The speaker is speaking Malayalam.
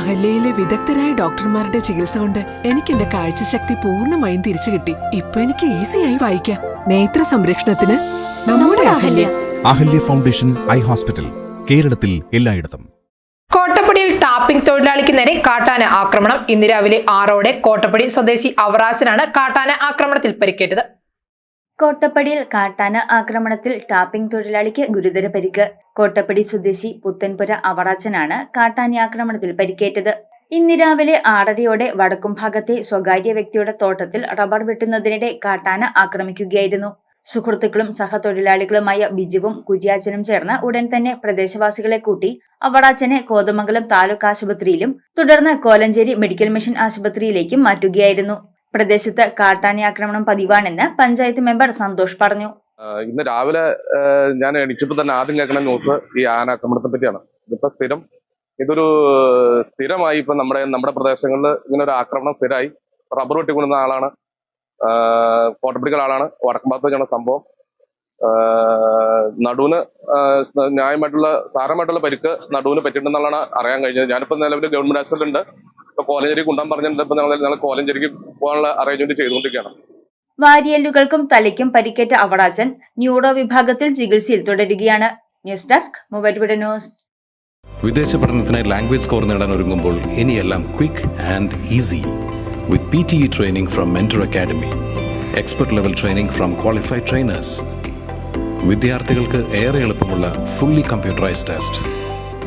അഹല്യയിലെ വിദഗ്ധരായ ഡോക്ടർമാരുടെ ചികിത്സ കൊണ്ട് എനിക്ക് എന്റെ കാഴ്ചശക്തി പൂർണമായും തിരിച്ചു കിട്ടി. ഇപ്പൊ എനിക്ക് ഈസിയായി വായിക്കാം. നേത്ര സംരക്ഷണത്തിന് നമ്മുടെ Ahalya. Ahalya foundation eye hospital കേരളത്തിൽ എല്ലായിടത്തും. കോട്ടപ്പടിയിൽ ടാപ്പിംഗ് തൊഴിലാളിക്ക് നേരെ കാട്ടാന ആക്രമണം. ഇന്ന് രാവിലെ ആറോടെ കോട്ടപ്പടി സ്വദേശി അവറാസിനാണ് കാട്ടാന ആക്രമണത്തിൽ പരിക്കേറ്റത്. കോട്ടപ്പടിയിൽ കാട്ടാന ആക്രമണത്തിൽ ടാപ്പിംഗ് തൊഴിലാളിക്ക് ഗുരുതര പരിക്ക്. കോട്ടപ്പടി സ്വദേശി പുത്തൻപുര അവറാച്ചനാണ് കാട്ടാന ആക്രമണത്തിൽ പരിക്കേറ്റത്. ഇന്ന് രാവിലെ ആറരയോടെ വടക്കും ഭാഗത്തെ സ്വകാര്യ വ്യക്തിയുടെ തോട്ടത്തിൽ റബ്ബർ വെട്ടുന്നതിനിടെ കാട്ടാന ആക്രമിക്കുകയായിരുന്നു. സുഹൃത്തുക്കളും സഹതൊഴിലാളികളുമായ ബിജുവും കുര്യാച്ചനും ചേർന്ന് ഉടൻ തന്നെ പ്രദേശവാസികളെ കൂട്ടി അവടാച്ചനെ കോതമംഗലം താലൂക്ക് ആശുപത്രിയിലും തുടർന്ന് കോലഞ്ചേരി മെഡിക്കൽ മിഷൻ ആശുപത്രിയിലേക്കും മാറ്റുകയായിരുന്നു. പ്രദേശത്ത് കാട്ടാനി ആക്രമണം പതിവാണെന്ന് പഞ്ചായത്ത് മെമ്പർ സന്തോഷ് പറഞ്ഞു. ഇന്ന് രാവിലെ ഞാൻ എണീച്ചപ്പോൾ തന്നെ ആദ്യം കേൾക്കുന്ന ന്യൂസ് ഈ ആന ആക്രമണത്തെ പറ്റിയാണ്. ഇതിപ്പോ സ്ഥിരം ഇതൊരു സ്ഥിരമായി ഇപ്പൊ നമ്മുടെ നമ്മുടെ പ്രദേശങ്ങളിൽ ഇങ്ങനെ ഒരു ആക്രമണം സ്ഥിരമായി. റബ്ബർ വെട്ടിക്കൊണ്ടുന്ന ആളാണ് കോട്ടപ്പിടിക്കൽ ആളാണ് വടക്കുംഭാഗത്ത് വെച്ചാണ് സംഭവം. നടുവിന് ന്യായമായിട്ടുള്ള സാരമായിട്ടുള്ള പരിക്ക് നടുവിന് പറ്റിയിട്ടുണ്ടെന്നുള്ളതാണ് അറിയാൻ കഴിഞ്ഞത്. ഞാനിപ്പോ നിലവിൽ ഗവൺമെന്റ് ആശുപത്രിയിലുണ്ട്. ഇപ്പൊ കോലഞ്ചേരി കുണ്ടം പറഞ്ഞിട്ടുണ്ട് ഇപ്പൊ ഞങ്ങൾ ഞങ്ങൾ കോലഞ്ചേരിക്ക് പോകാനുള്ള അറേഞ്ച്മെന്റ് ചെയ്തുകൊണ്ടിരിക്കുകയാണ്. വാരിയല്ലുകൾക്കും തലയ്ക്കും പരിക്കേറ്റ അവടാജൻ ന്യൂറോ വിഭാഗത്തിൽ ചികിത്സയിൽ തുടരുകയാണ്. News desk Muvattupuzha news. വിദേശ പഠനത്തിന് ലാംഗ്വേജ് സ്കോർ നേടാൻ ഒരുങ്ങുമ്പോൾ ഇനിയെല്ലാം quick and easy with P T E training from Mentor academy expert level training from qualified trainers വിദ്യാർത്ഥികൾക്ക് ഏറെ എളുപ്പമുള്ള ഫുള്ളി കമ്പ്യൂട്ടറൈസ്ഡ് ടെസ്റ്റ്